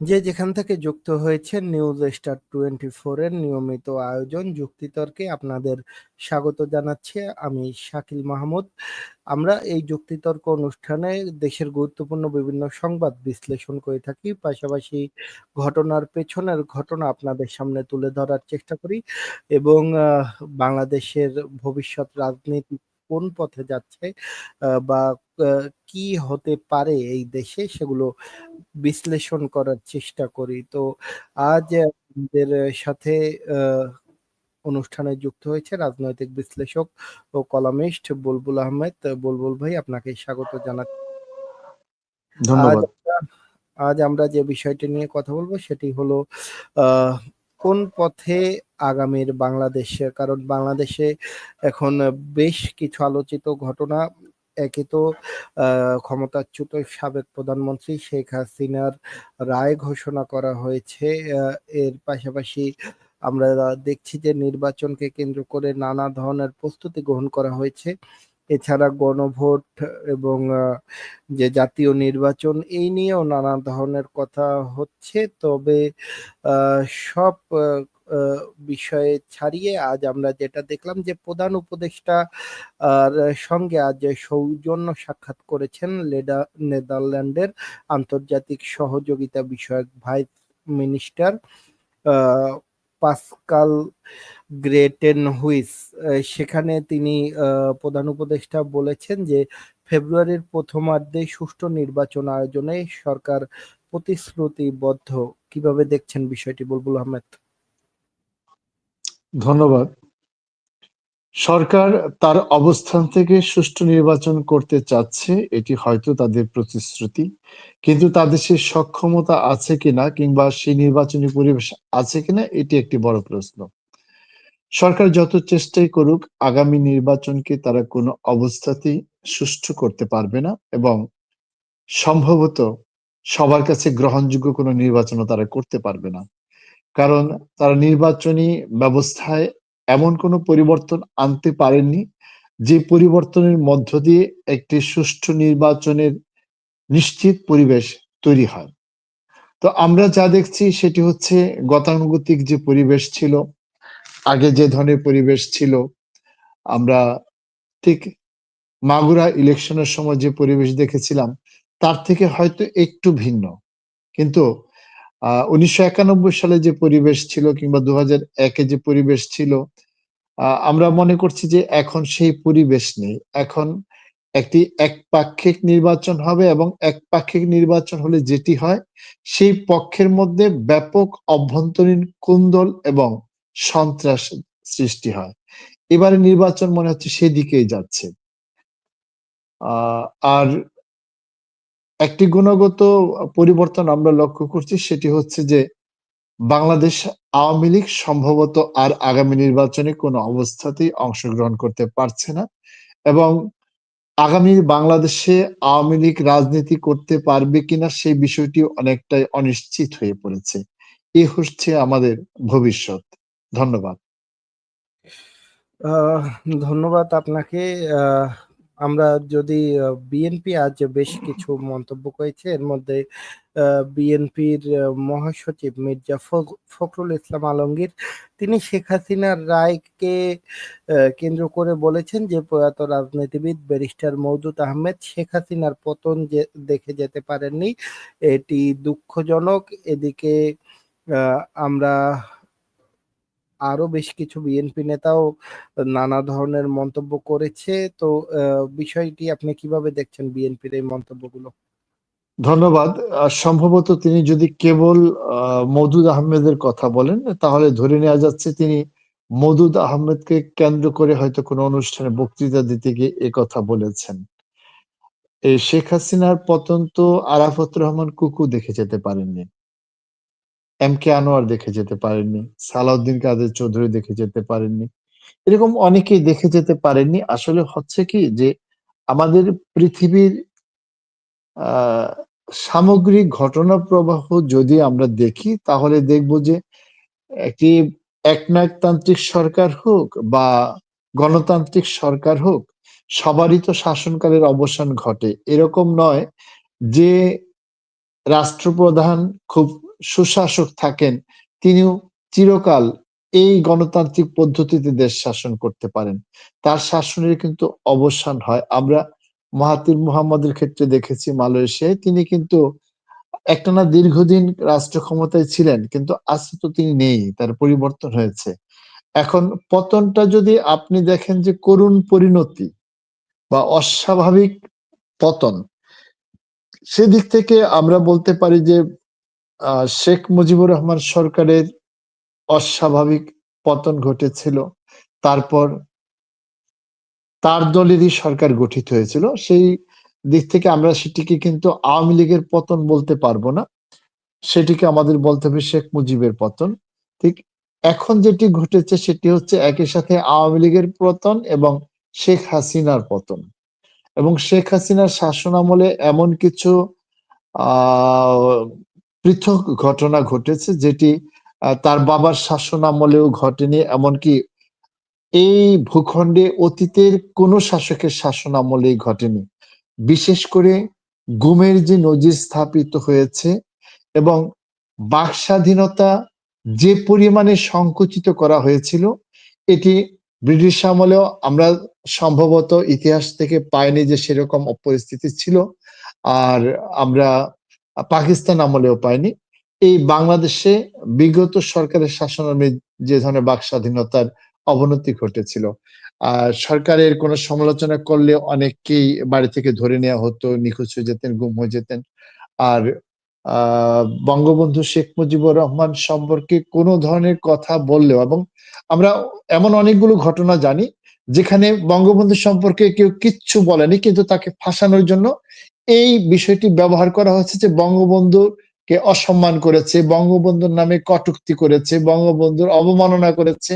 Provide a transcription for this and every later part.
যে যেখান থেকে যুক্ত হয়েছেন, নিউজ স্টার টোয়েন্টি এর নিয়মিত আয়োজন যুক্তিতর্কে আপনাদের স্বাগত জানাচ্ছি আমি শাকিল মাহমুদ। আমরা এই যুক্তিতর্ক অনুষ্ঠানে দেশের গুরুত্বপূর্ণ বিভিন্ন সংবাদ বিশ্লেষণ করে থাকি, পাশাপাশি ঘটনার পেছনের ঘটনা আপনাদের সামনে তুলে ধরার চেষ্টা করি এবং বাংলাদেশের ভবিষ্যৎ রাজনীতি কোন পথে যাচ্ছে বা কি হতে পারে এই দেশে সেগুলো বিশ্লেষণ করার চেষ্টা করি। তো আজ আমাদের সাথে অনুষ্ঠানে যুক্ত হয়েছে রাজনৈতিক বিশ্লেষক ও কলামিস্ট বুলবুল আহমেদ। বুলবুল ভাই আপনাকে স্বাগত জানাচ্ছি ধন্যবাদ। আজ আমরা যে বিষয়টি নিয়ে কথা বলব সেটি হলো কোন পথে আগামীর বাংলাদেশে? কারণ বাংলাদেশে এখন বেশ কিছু আলোচিত ঘটনা একে তো ক্ষমতাচ্যুত সাবেক প্রধানমন্ত্রী শেখ হাসিনার রায় ঘোষণা করা হয়েছে। এর পাশাপাশি আমরা দেখছি যে নির্বাচনকে কেন্দ্র করে নানা ধরনের প্রস্তুতি গ্রহণ করা হয়েছে। এছাড়া গণভোট এবং যে জাতীয় নির্বাচন, এই নিয়েও নানা ধরনের কথা হচ্ছে। তবে সব বিষয়ে ছাড়িয়ে আজ আমরা যেটা দেখলাম যে প্রধান উপদেষ্টা আর সঙ্গে আজ সৌজন্য সাক্ষাৎ করেছেন লেডা, নেদারল্যান্ডের আন্তর্জাতিক সহযোগিতা বিষয়ক ভাইস মিনিস্টার পাসকাল গ্রেটেন হুইস সেখানে তিনি প্রধান উপদেষ্টা বলেছেন যে ফেব্রুয়ারির প্রথমার্ধে সুষ্ঠু নির্বাচন আয়োজনে সরকার প্রতিশ্রুতিবদ্ধ। কীভাবে দেখছেন বিষয়টি, বুলবুল আহমেদ? ধন্যবাদ। সরকার তার অবস্থান থেকে সুষ্ঠু নির্বাচন করতে চাচ্ছে, এটি হয়তো তাদের প্রতিশ্রুতি। কিন্তু তাদের সেই সক্ষমতা আছে কিনা কিংবা সেই নির্বাচনী পরিবেশ আছে কিনা, এটি একটি বড় প্রশ্ন। সরকার যত চেষ্টাই করুক, আগামী নির্বাচনকে তারা কোনো অবস্থাতেই সুষ্ঠু করতে পারবে না এবং সম্ভবত সবার কাছে গ্রহণযোগ্য কোনো নির্বাচনও তারা করতে পারবে না। কারণ তারা নির্বাচনী ব্যবস্থায় এমন কোনো পরিবর্তন আনতে পারেননি, যে পরিবর্তনের মধ্য দিয়ে একটি সুষ্ঠু নির্বাচনের নিশ্চিত পরিবেশ তৈরি হয়। তো আমরা যা দেখছি সেটি হচ্ছে গতানুগতিক যে পরিবেশ ছিল, আগে যে ধরনের পরিবেশ ছিল, আমরা ঠিক মাগুরা ইলেকশনের সময় যে পরিবেশ দেখেছিলাম, তার থেকে হয়তো একটু ভিন্ন। কিন্তু উনিশশো একানব্বই সালে যে পরিবেশ ছিল কিংবা দু একে যে পরিবেশ ছিল আমরা মনে করছি যে এখন সেই পরিবেশ নেই। এখন একটি একপাক্ষিক নির্বাচন হবে এবং একপাক্ষিক নির্বাচন হলে যেটি হয়, সেই পক্ষের মধ্যে ব্যাপক অভ্যন্তরীণ কুন্দল এবং সন্ত্রাস সৃষ্টি হয়। এবারে নির্বাচন মনে হচ্ছে সেদিকেই যাচ্ছে। আর একটি গুণগত পরিবর্তন আমরা লক্ষ্য করছি, সেটি হচ্ছে যে বাংলাদেশ আওয়ামী লীগ সম্ভবত আর আগামী নির্বাচনে কোনো অবস্থাতেই অংশগ্রহণ করতে পারছে না এবং আগামী বাংলাদেশে আওয়ামী লীগ রাজনীতি করতে পারবে কিনা সেই বিষয়টি অনেকটাই অনিশ্চিত হয়ে পড়েছে। এ হচ্ছে আমাদের ভবিষ্যৎ। ধন্যবাদ। ধন্যবাদ আপনাকে। আমরা যদি বিএনপি আজ বেশ কিছু মন্তব্য করেছে, এর মধ্যে বিএনপির মহাসচিব মির্জা ফখরুল ইসলাম আলমগীর, তিনি শেখ হাসিনার রায়কে কেন্দ্র করে বলেছেন যে প্রয়াত রাজনীতিবিদ ব্যারিস্টার মৌদুদ আহমেদ শেখ হাসিনার পতন যে, দেখে যেতে পারেননি, এটি দুঃখজনক। এদিকে আমরা আরও বেশ কিছু বিএনপি নেতাও নানা ধরনের মন্তব্য করেছে। তো বিষয়টি আপনি কীভাবে দেখছেন বিএনপির এই মন্তব্যগুলো? ধন্যবাদ। সম্ভবত তিনি যদি কেবল মদুদ আহমেদের কথা বলেন, তাহলে ধরে নেওয়া যাচ্ছে তিনি মদুদ আহমেদকে কেন্দ্র করে হয়তো কোনো অনুষ্ঠানে বক্তৃতা দিতে গিয়ে এ কথা বলেছেন। শেখ হাসিনার পতন তো আরাফত রহমান কুকু দেখে যেতে পারেননি। এম কে আনোয়ার দেখে যেতে পারেননি, সালাউদ্দিন কাদের চৌধুরী দেখে যেতে পারেননি, এরকম অনেকেই দেখে যেতে পারেননি। আসলে হচ্ছে কি যে আমাদের পৃথিবীর সামগ্রিক ঘটনা প্রবাহ যদি আমরা দেখি, তাহলে দেখব যে একটি একনায়কতান্ত্রিক সরকার হোক বা গণতান্ত্রিক সরকার হোক, সবারই তো শাসনকালের অবসান ঘটে। এরকম নয় যে রাষ্ট্রপ্রধান খুব সুশাসক থাকেন, তিনিও চিরকাল এই গণতান্ত্রিক পদ্ধতিতে দেশ শাসন করতে পারেন। তার শাসনের কিন্তু অবসান হয়। আমরা মাহাতির মুহাম্মদের ক্ষেত্রে দেখেছি মালয়েশিয়ায়। তিনি কিন্তু একটানা দীর্ঘদিন রাষ্ট্র ক্ষমতায় ছিলেন, কিন্তু আজকে তো তিনি নেই, তার পরিবর্তন হয়েছে। এখন পতনটা যদি আপনি দেখেন যে করুণ পরিণতি বা অস্বাভাবিক পতন, সেদিক থেকে আমরা বলতে পারি যে শেখ মুজিবুর রহমান সরকারের অস্বাভাবিক পতন ঘটেছিল। তারপর তার দলেরই সরকার গঠিত হয়েছিল। সেই দিক থেকে আমরা সেটিকে কিন্তু আওয়ামী লীগের পতন বলতে পারব না। সেটিকে আমাদের বলতে হবে শেখ মুজিবের পতন। ঠিক এখন যেটি ঘটেছে সেটি হচ্ছে একই সাথে আওয়ামী লীগের পতন এবং শেখ হাসিনার পতন। এবং শেখ হাসিনার শাসন আমলে এমন কিছু পৃথক ঘটনা ঘটেছে যেটি তার বাবার শাসন আমলেও ঘটেনি, এমনকি এই ভূখণ্ডে অতীতের কোন শাসকের শাসন আমলেই ঘটেনি। বিশেষ করে গুমের যে নজির স্থাপিত হয়েছে এবং বাক স্বাধীনতা যে পরিমাণে সংকুচিত করা হয়েছিল, এটি ব্রিটিশ আমলেও আমরা সম্ভবত ইতিহাস থেকে পাইনি যে সেরকম পরিস্থিতি ছিল। আর আমরা পাকিস্তান আমলেও পায়নি। এই বাংলাদেশে বিগত সরকারের শাসনামলে যে ধরনের বাক স্বাধীনতার অবনতি ঘটেছিল, আর সরকারের কোনো সমালোচনা করলে অনেককেই বাড়ি থেকে ধরে নেওয়া হতো, নিখোঁজ হয়ে যেতেন, গুম হয়ে যেতেন। আর বঙ্গবন্ধু শেখ মুজিবুর রহমান সম্পর্কে কোনো ধরনের কথা বললেও, এবং আমরা এমন অনেকগুলো ঘটনা জানি, যেখানে বঙ্গবন্ধু সম্পর্কে কেউ কিচ্ছু বলেনি, কিন্তু তাকে ফাঁসানোর জন্য এই বিষয়টি ব্যবহার করা হচ্ছে যে বঙ্গবন্ধুকে অসম্মান করেছে, বঙ্গবন্ধুর নামে কটুক্তি করেছে, বঙ্গবন্ধুর অবমাননা করেছে।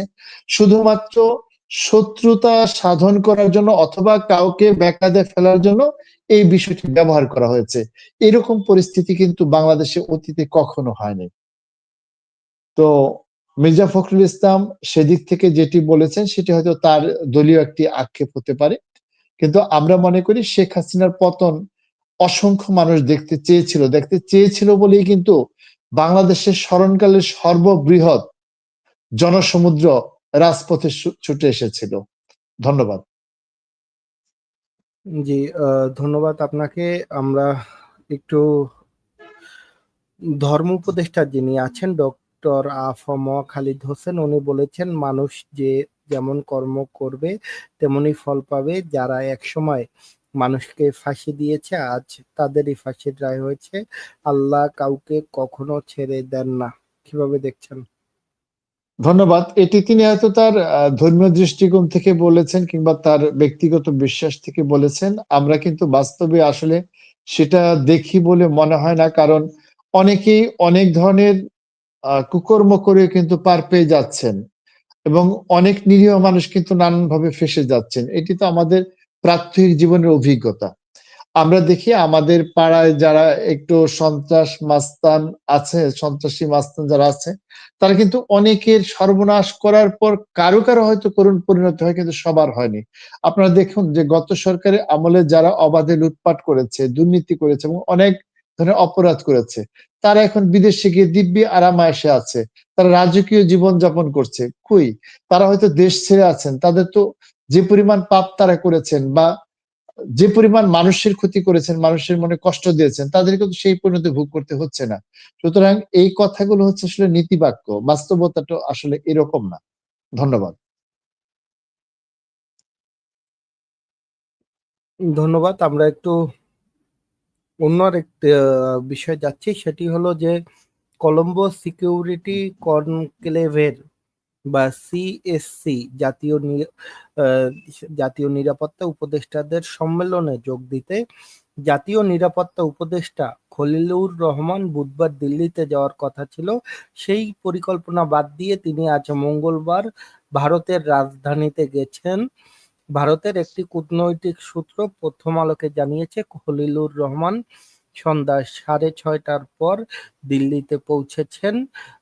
শুধুমাত্র শত্রুতা সাধন করার জন্য অথবা কাউকে ব্যাকাদে ফেলার জন্য এই বিষয়টি ব্যবহার করা হয়েছে। এরকম পরিস্থিতি কিন্তু বাংলাদেশে অতীতে কখনো হয়নি। তো মির্জা ফখরুল ইসলাম সেদিক থেকে যেটি বলেছেন, সেটি হয়তো তার দলীয় একটি আক্ষেপ হতে পারে। কিন্তু আমরা মনে করি শেখ হাসিনার পতন অসংখ্য মানুষ দেখতে চেয়েছিল। দেখতে চেয়েছিল বলেই কিন্তু বাংলাদেশের স্মরণকালের সর্ববৃহৎ জনসমুদ্র রাজপথে ছুটে এসেছিল। ধন্যবাদ। জি ধন্যবাদ আপনাকে। আমরা একটু ধর্ম উপদেষ্টা যিনি আছেন, ডক্টর আফম খালিদ হোসেন, উনি বলেছেন, মানুষ যে যেমন কর্ম করবে তেমনি ফল পাবে। যারা একসময় মানুষকে ফাঁসি দিয়েছে, আজ তাদেরই ফাঁসির রায় হয়েছে। আল্লাহ কাউকে কখনো ছেড়ে দেন না। কীভাবে দেখছেন? ধন্যবাদ। এটি তিনি হয়তো তার ধর্মীয় দৃষ্টিকোণ থেকে বলেছেন কিংবা তার ব্যক্তিগত বিশ্বাস থেকে বলেছেন। আমরা কিন্তু বাস্তবে আসলে সেটা দেখি বলে মনে হয় না, কারণ অনেকেই অনেক ধরনের কুকর্ম করে কিন্তু পার পেয়ে যাচ্ছেন এবং অনেক নিরীহ মানুষ কিন্তু নানানভাবে ফেসে যাচ্ছেন। এটি তো আমাদের প্রাত্যহিক জীবনের অভিজ্ঞতা। আমরা দেখি আমাদের পাড়ায় যারা একটু সন্ত্রাস মাস্তান আছে, সন্ত্রাসী মাস্তান যারা আছে, তারা কিন্তু অনেকের সর্বনাশ করার পর কারও কারও হয়তো করুণ পরিণতি হয় কিন্তু সবার হয়নি। আপনারা দেখুন যে গত সরকারের আমলে যারা অবাধে লুটপাট করেছে, দুর্নীতি করেছে এবং অনেক ধরনের অপরাধ করেছে, তারা এখন বিদেশে গিয়ে দিব্যি আরামায়েশে আছে, তারা রাজকীয় জীবন যাপন করছে। কই? তারা হয়তো দেশ ছেড়ে আছেন, তাদের তো যে পরিমাণ পাপ তারা করেছেন বা যে পরিমাণ মানুষের ক্ষতি করেছেন, মানুষের মনে কষ্ট দিয়েছেন, তাদেরকে তো সেই পরিণতি ভোগ করতে হচ্ছে না। সুতরাং এই কথাগুলো হচ্ছে আসলে নীতিবাক্য, বাস্তবতাটা আসলে এরকম না। ধন্যবাদ। ধন্যবাদ। আমরা একটু অন্য একটি বিষয় যাচ্ছি, সেটি হলো যে কলম্বো সিকিউরিটি কনক্লেভের বা সিএসসি জাতীয় জাতীয় নিরাপত্তা উপদেষ্টাদের সম্মেলনে যোগ দিতে জাতীয় নিরাপত্তা উপদেষ্টা খলিলুর রহমান বুধবার দিল্লিতে যাওয়ার কথা ছিল। সেই পরিকল্পনা বাদ দিয়ে তিনি আজ মঙ্গলবার ভারতের রাজধানীতে গেছেন। ভারতের একটি কূটনৈতিক সূত্র প্রথম আলোকে জানিয়েছে খলিলুর রহমান সন্ধ্যা সাড়ে ছয়টার পর দিল্লিতে পৌঁছেছেন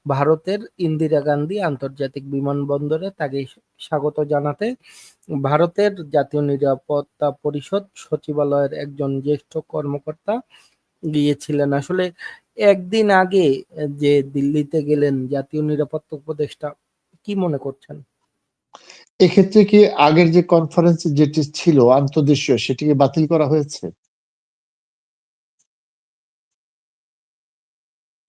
ভারতের ইন্দিরা গান্ধী আন্তর্জাতিক বিমানবন্দরে তাকে স্বাগত জানাতে ভারতের জাতীয় নিরাপত্তা পরিষদ সচিবালয়ের একজন জ্যেষ্ঠ কর্মকর্তা গিয়েছিলেন আসলে একদিন আগে যে দিল্লিতে গেলেন জাতীয় নিরাপত্তা উপদেষ্টা, কি মনে করছেন? এক্ষেত্রে কি আগের যে কনফারেন্স যেটি ছিল আন্তদেশীয় সেটিকে বাতিল করা হয়েছে?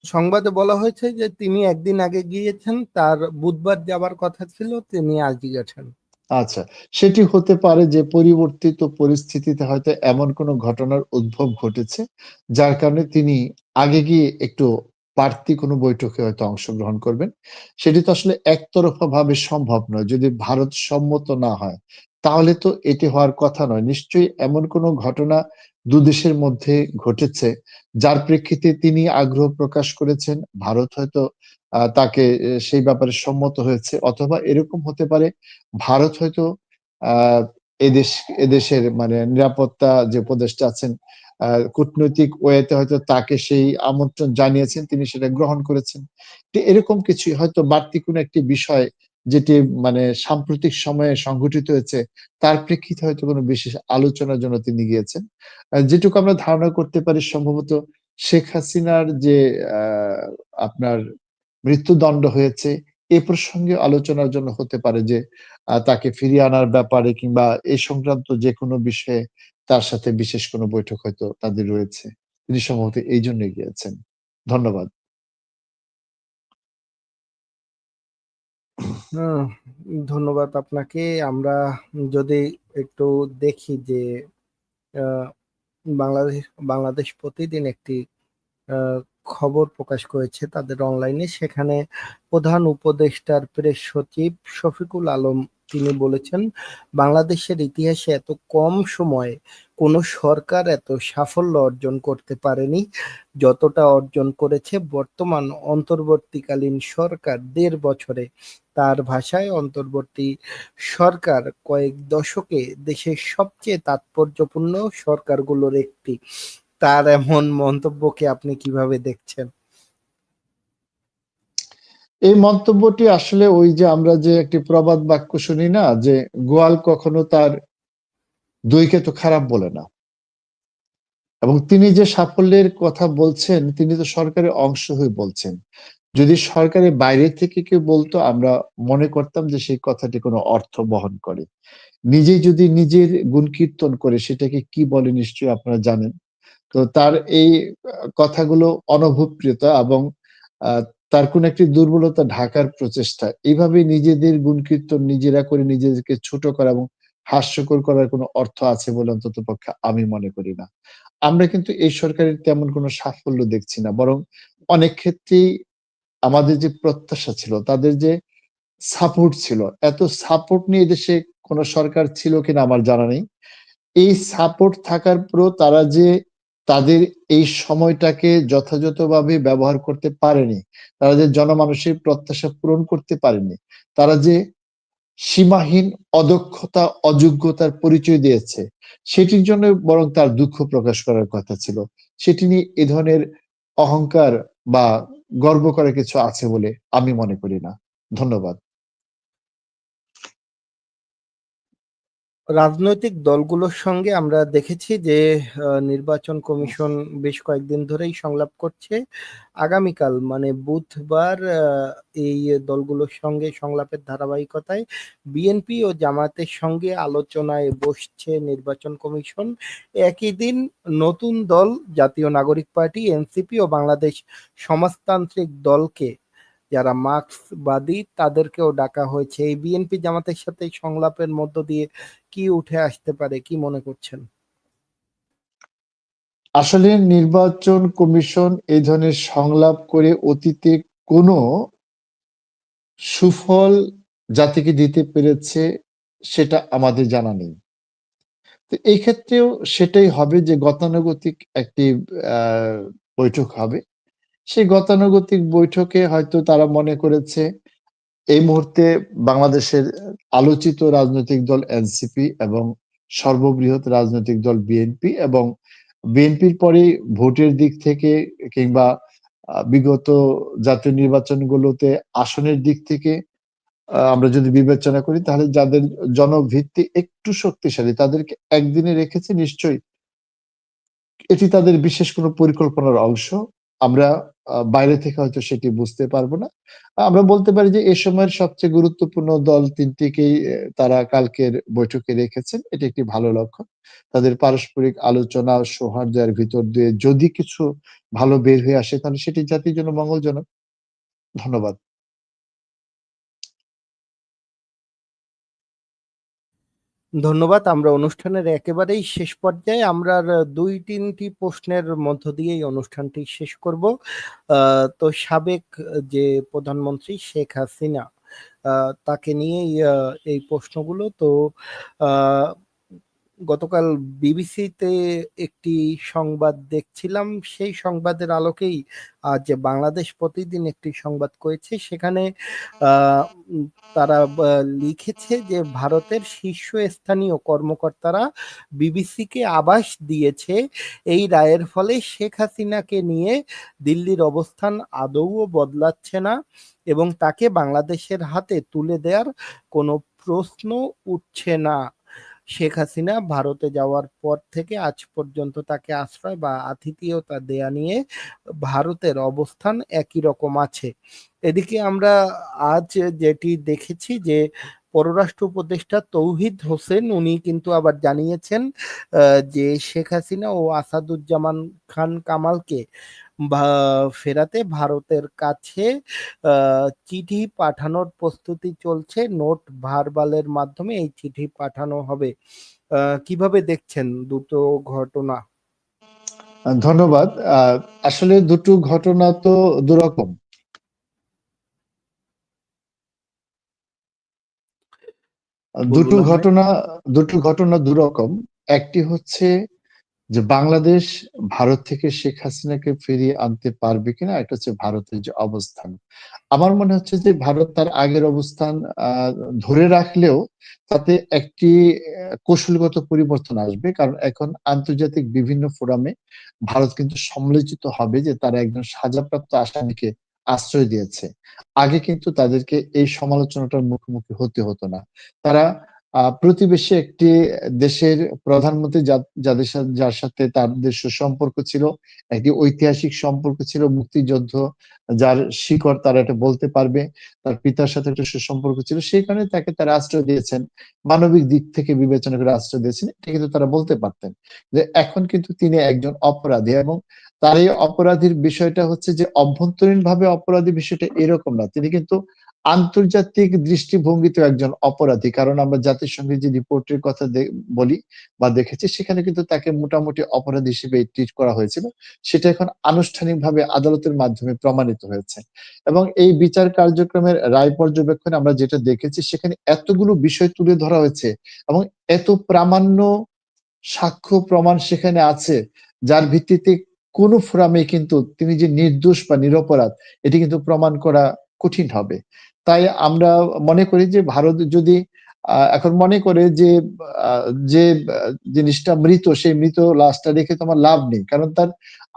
সংবাদে বলা হয়েছে যে তিনি একদিন আগে গিয়েছেন, তার বুধবার যাবার কথা ছিল, তিনি আজ গেছেন। আচ্ছা, সেটি হতে পারে যে পরিবর্তিত পরিস্থিতিতে হয়তো এমন কোনো ঘটনার উদ্ভব ঘটেছে, যার কারণে তিনি আগে গিয়ে একটু বাড়তি কোনো বৈঠকে হয়তো অংশগ্রহণ করবেন। সেটি তো আসলে একতরফা ভাবে সম্ভব নয়। যদি ভারত সম্মত না হয়, তাহলে তো এটি হওয়ার কথা নয়। নিশ্চয়ই এমন কোনো ঘটনা দুদেশের মধ্যে ঘটেছে, যার প্রেক্ষিতে তিনি আগ্রহ প্রকাশ করেছেন। ভারত হয়তো তাকে সেই ব্যাপারে সম্মত হয়েছে অথবা এরকম হতে পারে ভারত হয়তো এদেশ এদেশের মানে নিরাপত্তা যে উপদেষ্টা আছেন, কূটনৈতিক ওয়েতে হয়তো তাকে সেই আমন্ত্রণ জানিয়েছেন, তিনি সেটা গ্রহণ করেছেন। এরকম কিছুই হয়তো বাড়তি কোনো একটি বিষয় যেটি মানে সাম্প্রতিক সময়ে সংঘটিত হয়েছে, তার প্রেক্ষিতে হয়তো কোনো বিশেষ আলোচনার জন্য তিনি গিয়েছেন। যেটুকু আমরা ধারণা করতে পারি সম্ভবত শেখ হাসিনার যে আপনার মৃত্যুদণ্ড হয়েছে, এ প্রসঙ্গে আলোচনার জন্য হতে পারে যে তাকে ফিরিয়ে আনার ব্যাপারে কিংবা এ সংক্রান্ত যেকোনো বিষয়ে তার সাথে বিশেষ কোনো বৈঠক হয়তো তাদের রয়েছে। তিনি সম্ভবত এইজন্যই গিয়েছেন। ধন্যবাদ। ধন্যবাদ আপনাকে। আমরা যদি একটু দেখি যে বাংলাদেশ বাংলাদেশ প্রতিদিন একটি খবর প্রকাশ করেছে তাদের অনলাইনে। সেখানে প্রধান উপদেষ্টার প্রেস সচিব শফিকুল আলম তিনি বলেছেন, "বাংলাদেশের ইতিহাসে এত কম সময়ে কোনো সরকার এত সাফল্য অর্জন করতে পারেনি, যতটা অর্জন করেছে বর্তমান অন্তর্বর্তীকালীন সরকার দেড় বছরে।" তার ভাষায়, "অন্তর্বর্তী সরকার কয়েক দশকে দেশের সবচেয়ে তাৎপর্যপূর্ণ সরকারগুলোর একটি।" তার এমন মন্তব্যকে আপনি কীভাবে দেখছেন? এই মন্তব্যটি আসলে ওই যে আমরা যে একটি প্রবাদ বাক্য শুনি না? যে গোয়াল কখনো তার দইকে তো খারাপ বলে না। এবং তিনি যে সাফল্যের কথা বলছেন, তিনি তো সরকারের অংশ হয়ে বলছেন। যদি সরকারের বাইরে থেকে কেউ বলতো আমরা মনে করতাম যে সেই কথাটি কোনো অর্থ বহন করে। নিজেই যদি নিজের গুণকীর্তন করে সেটাকে কি বলে নিশ্চয়ই আপনারা জানেন। তো তার এই কথাগুলো অনভিপ্রেত এবং তার কোনো একটি দুর্বলতা ঢাকার প্রচেষ্টা। এভাবে নিজেদের গুণকীর্তন নিজেরা করে নিজেদেরকে ছোট করা এবং হাস্যকর করার কোনো অর্থ আছে বলে অন্ততপক্ষে আমি মনে করি না। আমরা কিন্তু এই সরকারের তেমন কোনো সাফল্য দেখছি না। বরং অনেক ক্ষেত্রেই আমাদের যে প্রত্যাশা ছিল, তাদের যে সাপোর্ট ছিল, এত সাপোর্ট নিয়ে এদেশে কোনো সরকার ছিল কিনা আমার জানা নেই। এই সাপোর্ট থাকার পরেও তারা যে তাদের এই সময়টাকে যথাযথভাবে ব্যবহার করতে পারেনি, তারা যে জনমানসের প্রত্যাশা পূরণ করতে পারেনি, তারা যে সীমাহীন অদক্ষতা, অযোগ্যতার পরিচয় দিয়েছে, সেটির জন্য বরং তার দুঃখ প্রকাশ করার কথা ছিল। সেটি নিয়ে এ ধরনের অহংকার বা গর্ব করার কিছু আছে বলে আমি মনে করি না। ধন্যবাদ। রাজনৈতিক দলগুলোর সঙ্গে আমরা দেখেছি যে নির্বাচন কমিশন বেশ কয়েকদিন ধরেই সংলাপ করছে। আগামীকাল মানে বুধবার এই দলগুলোর সঙ্গে সংলাপের ধারাবাহিকতায় বিএনপি ও জামায়াতের সঙ্গে আলোচনায় বসছে নির্বাচন কমিশন। একই দিন নতুন দল জাতীয় নাগরিক পার্টি, এনসিপি ও বাংলাদেশ সমাজতান্ত্রিক দলকে যারা মার্ক্সবাদী, তাদেরকেও ডাকা হয়েছে। এই বিএনপি জামাতের সাথে সংলাপের মধ্য দিয়ে কি উঠে আসতে পারে? কি মনে করছেন? আসলে নির্বাচন কমিশন এই ধরনের সংলাপ করে অতীতে কোনো সুফল জাতিকে দিতে পেরেছে সেটা আমাদের জানা নেই। তো এই ক্ষেত্রেও সেটাই হবে যে গতানুগতিক একটি বৈঠক হবে। সেই গতানুগতিক বৈঠকে হয়তো তারা মনে করেছে, এই মুহূর্তে বাংলাদেশের আলোচিত রাজনৈতিক দল এনসিপি এবং সর্ববৃহৎ রাজনৈতিক দল বিএনপি এবং বিএনপির পরেই ভোটের দিক থেকে কিংবা বিগত জাতীয় নির্বাচনগুলোতে আসনের দিক থেকে আমরা যদি বিবেচনা করি তাহলে যাদের জনভিত্তি একটু শক্তিশালী তাদেরকে একদিনে রেখেছে নিশ্চয়ই এটি তাদের বিশেষ কোনো পরিকল্পনার অংশ। আমরা বাইরে থেকে হয়তো সেটি বুঝতে পারব না। আমরা বলতে পারি যে এ সময়ের সবচেয়ে গুরুত্বপূর্ণ দল ৩ টিকেই তারা কালকের বৈঠকে রেখেছেন। এটি একটি ভালো লক্ষণ। তাদের পারস্পরিক আলোচনা সৌহার্দের ভিতর দিয়ে যদি কিছু ভালো বের হয়ে আসে, তাহলে সেটি জাতির জন্য মঙ্গলজনক। ধন্যবাদ। ধন্যবাদ। আমরা অনুষ্ঠানের একেবারেই শেষ পর্যায়ে আমরা দুই তিনটি প্রশ্নের মধ্য দিয়ে এই অনুষ্ঠানটি শেষ করব। তো সাবেক যে প্রধানমন্ত্রী শেখ হাসিনা তাকে নিয়েই এই প্রশ্নগুলো। তো গতকাল বিবিসিতে একটি সংবাদ দেখছিলাম। সেই সংবাদের আলোকেই আজ বাংলাদেশ প্রতিদিন একটি সংবাদ করেছে। সেখানে তারা লিখেছে যে ভারতের শীর্ষস্থানীয় কর্মকর্তারা বিবিসিকে আবাস দিয়েছে এই রায়ের ফলে শেখ হাসিনাকে নিয়ে দিল্লির অবস্থান আদৌও বদলাচ্ছে না এবং তাকে বাংলাদেশের হাতে তুলে দেওয়ার কোনো প্রশ্ন উঠছে না। শেখ হাসিনা ভারতে যাওয়ার পর থেকে আজ পর্যন্ত তাকে আশ্রয় বা আতিথেয়তা দেয়া নিয়ে ভারতের অবস্থান একই রকম আছে। এদিকে আমরা আজ যেটি দেখেছি যে পররাষ্ট্র উপদেষ্টা তৌহিদ হোসেন, উনি কিন্তু আবার জানিয়েছেন যে শেখ হাসিনা ও আসাদুজ্জামান খান কামালকে ফেরাতে ভারতের কাছে চিঠি পাঠানোর প্রস্তুতি চলছে। নোট ভার্বালের মাধ্যমে এই চিঠি পাঠানো হবে। কীভাবে দেখছেন দুটো ঘটনা? ধন্যবাদ। আসলে দুটো ঘটনা তো দুরকম। দুটো ঘটনা দুটো ঘটনা দুরকম। একটি হচ্ছে যে বাংলাদেশ ভারত থেকে শেখ হাসিনাকে ফিরিয়ে আনতে পারবে কিনা? একটা হচ্ছে ভারতের যে অবস্থান। আমার মনে হচ্ছে যে ভারত তার আগের অবস্থান ধরে রাখলেও তাতে একটি কৌশলগত পরিবর্তন আসবে। কারণ এখন আন্তর্জাতিক বিভিন্ন ফোরামে ভারত কিন্তু সমালোচিত হবে যে তারা একজন সাজাপ্রাপ্ত আসামিকে আশ্রয় দিয়েছে। আগে কিন্তু তাদেরকে এই সমালোচনাটার মুখোমুখি হতে হতো না। তারা প্রতিবেশী একটি দেশের প্রধানমন্ত্রী যাদের সা যার সাথে তাদের সুসম্পর্ক ছিল, একটি ঐতিহাসিক সম্পর্ক ছিল, মুক্তিযুদ্ধ যার শিকড় তারা এটা বলতে পারবে। তার পিতার সাথে একটা সুসম্পর্ক ছিল। সেই কারণে তাকে তারা আশ্রয় দিয়েছেন। মানবিক দিক থেকে বিবেচনা করে আশ্রয় দিয়েছেন। এটা কিন্তু তারা বলতে পারতেন। যে এখন কিন্তু তিনি একজন অপরাধী এবং তার এই অপরাধীর বিষয়টা হচ্ছে যে অভ্যন্তরীণভাবে অপরাধী বিষয়টা এরকম না। তিনি কিন্তু আন্তর্জাতিক দৃষ্টিভঙ্গিতেও একজন অপরাধী। কারণ আমরা জাতিসংঘের যে রিপোর্টের কথা বলি বা দেখেছি, সেখানে কিন্তু তাকে মোটামুটি অপরাধ হিসেবে ট্রিট করা হয়েছিল। সেটা এখন আনুষ্ঠানিকভাবে আদালতের মাধ্যমে প্রমাণিত হয়েছে। এবং এই বিচার কার্যক্রমের রায় পর্যবেক্ষণে আমরা যেটা দেখেছি, সেখানে এতগুলো বিষয় তুলে ধরা হয়েছে এবং এত প্রামাণ্য সাক্ষ্য প্রমাণ সেখানে আছে, যার ভিত্তিতে কোন ফোরামে কিন্তু তিনি যে নির্দোষ বা নিরপরাধ এটি কিন্তু প্রমাণ করা কঠিন হবে। তাই আমরা মনে করি যে ভারত যদি এখন মনে করে যে যে জিনিসটা মৃত সেই মৃত লাশটা রেখে তোমার লাভ নেই। কারণ তার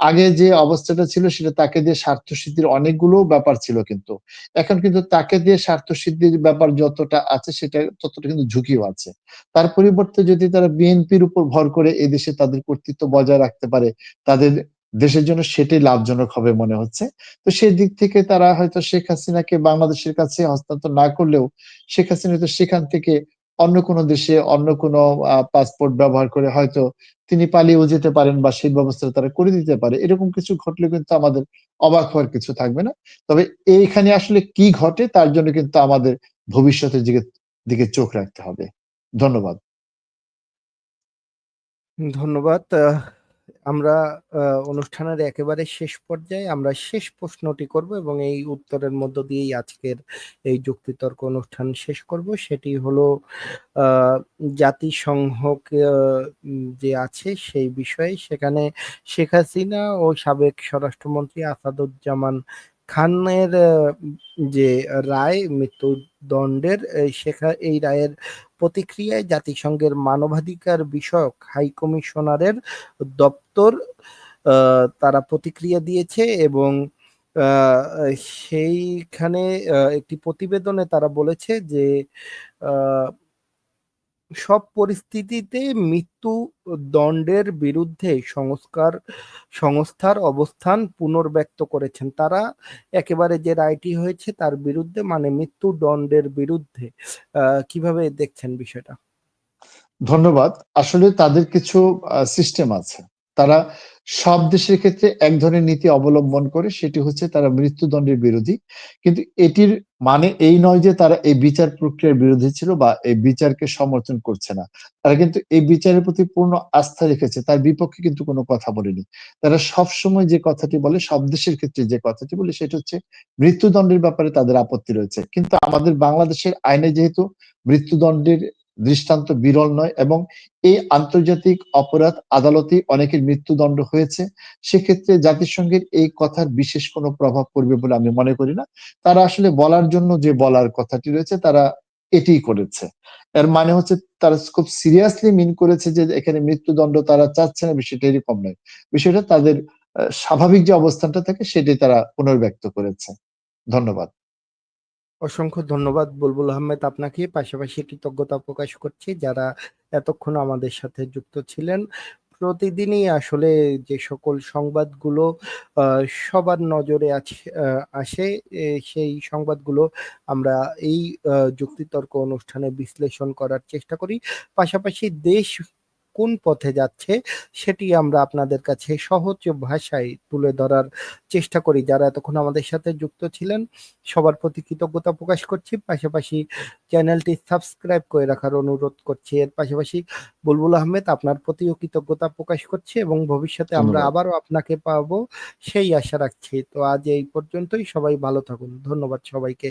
আগে যে অবস্থাটা ছিল সেটা তাকে দিয়ে স্বার্থসিদ্ধির অনেকগুলো ব্যাপার ছিল কিন্তু। এখন কিন্তু তাকে দিয়ে স্বার্থসিদ্ধির ব্যাপার যতটা আছে সেটা ততটা কিন্তু ঝুঁকিও আছে। তার পরিবর্তে যদি তারা বিএনপির উপর ভর করে এদেশে তাদের কর্তৃত্ব বজায় রাখতে পারে, তাদের দেশের জন্য সেটাই লাভজনক হবে মনে হচ্ছে। তো সেই দিক থেকে তারা হয়তো শেখ হাসিনাকে বাংলাদেশের কাছে হস্তান্তর না করলেও শেখ হাসিনা হয়তো সেখান থেকে অন্য কোনো দেশে অন্য কোনো পাসপোর্ট ব্যবহার করে হয়তো তিনি পালিয়েও যেতে পারেন বা সেই ব্যবস্থা তারা করে দিতে পারে। এরকম কিছু ঘটলে কিন্তু আমাদের অবাক হওয়ার কিছু থাকবে না। তবে এইখানে আসলে কি ঘটে তার জন্য কিন্তু আমাদের ভবিষ্যতের দিকে দিকে চোখ রাখতে হবে। ধন্যবাদ। ধন্যবাদ। আমরা অনুষ্ঠানের একেবারে শেষ পর্যায়ে আমরা শেষ প্রশ্নটি করব এবং এই উত্তরের মধ্য দিয়েই আজকের এই যুক্তিতর্ক অনুষ্ঠান শেষ করব। সেটি হলো, আ, জাতিসংঘকে যে আছে সেই বিষয়ে সেখানে শেখ হাসিনা ও সাবেক স্বরাষ্ট্রমন্ত্রী আসাদুজ্জামান খানের যে রায়, মৃত্যুদণ্ডের শেখা এই রায়ের প্রতিক্রিয়ায় জাতিসংঘের মানবাধিকার বিষয়ক হাই কমিশনারের দপ্তর তারা প্রতিক্রিয়া দিয়েছে এবং সেইখানে একটি প্রতিবেদনে তারা বলেছে যে সব পরিস্থিতিতে মৃত্যু দণ্ডের বিরুদ্ধে সংস্কার, সংস্থার অবস্থান পুনর্ব্যক্ত করেছেন। তারা একেবারে যে রায়টি হয়েছে তার বিরুদ্ধে মানে মৃত্যু দণ্ডের বিরুদ্ধে কীভাবে দেখছেন বিষয়টা? ধন্যবাদ। আসলে তাদের কিছু সিস্টেম আছে। তারা সব দেশের ক্ষেত্রে এক ধরনের নীতি অবলম্বন করে, সেটি হচ্ছে তারা মৃত্যুদণ্ডের বিরোধী। কিন্তু এটির মানে এই নয় যে তারা এই বিচার প্রক্রিয়ার বিরোধী ছিল বা এই বিচারকে সমর্থন করছে না। তারা কিন্তু এই বিচারের প্রতি পূর্ণ আস্থা রেখেছে, তার বিপক্ষে কিন্তু কোনো কথা বলেনি। তারা সব সময় যে কথাটি বলে, সব দেশের ক্ষেত্রে যে কথাটি বলে, সেটা হচ্ছে মৃত্যুদণ্ডের ব্যাপারে তাদের আপত্তি রয়েছে। কিন্তু আমাদের বাংলাদেশের আইনে যেহেতু মৃত্যুদণ্ডের দৃষ্টান্ত বিরল নয় এবং এই আন্তর্জাতিক অপরাধ আদালতে অনেকের মৃত্যুদণ্ড হয়েছে। সেক্ষেত্রে জাতিসংঘের এই কথার বিশেষ কোনো প্রভাব পড়বে বলে আমি মনে করি না। তারা আসলে বলার জন্য যে বলার কথাটি রয়েছে, তারা এটিই করেছে। এর মানে হচ্ছে তারা খুব সিরিয়াসলি মিন করেছে যে এখানে মৃত্যুদণ্ড তারা চাচ্ছে না, বিষয়টা এরকম নয়। বিষয়টা তাদের স্বাভাবিক যে অবস্থানটা থাকে সেটি তারা পুনর্ব্যক্ত করেছে। ধন্যবাদ। অসংখ্য ধন্যবাদ বুলবুল আহমেদ আপনাকে। পাশাপাশি কৃতজ্ঞতা প্রকাশ করছি যারা এতক্ষণ আমাদের সাথে যুক্ত ছিলেন। প্রতিদিনই আসলে যে সকল সংবাদগুলো সবার নজরে আসে সেই সংবাদগুলো আমরা এই যুক্তিতর্ক অনুষ্ঠানে বিশ্লেষণ করার চেষ্টা করি। পাশাপাশি দেশ কোন পথে যাচ্ছে সেটি আমরা আপনাদের কাছে সহজ ভাষায় তুলে ধরার চেষ্টা করি। যারা এতক্ষণ আমাদের সাথে যুক্ত ছিলেন সবার প্রতি কৃতজ্ঞতা প্রকাশ করছি। পাশাপাশি চ্যানেলটি সাবস্ক্রাইব করে রাখার অনুরোধ করছি। এর পাশাপাশি বুলবুল আহমেদ আপনার প্রতিও কৃতজ্ঞতা প্রকাশ করছি এবং ভবিষ্যতে আমরা আবারও আপনাকে পাবো সেই আশা রাখছি। তো আজ এই পর্যন্তই। সবাই ভালো থাকুন। ধন্যবাদ সবাইকে।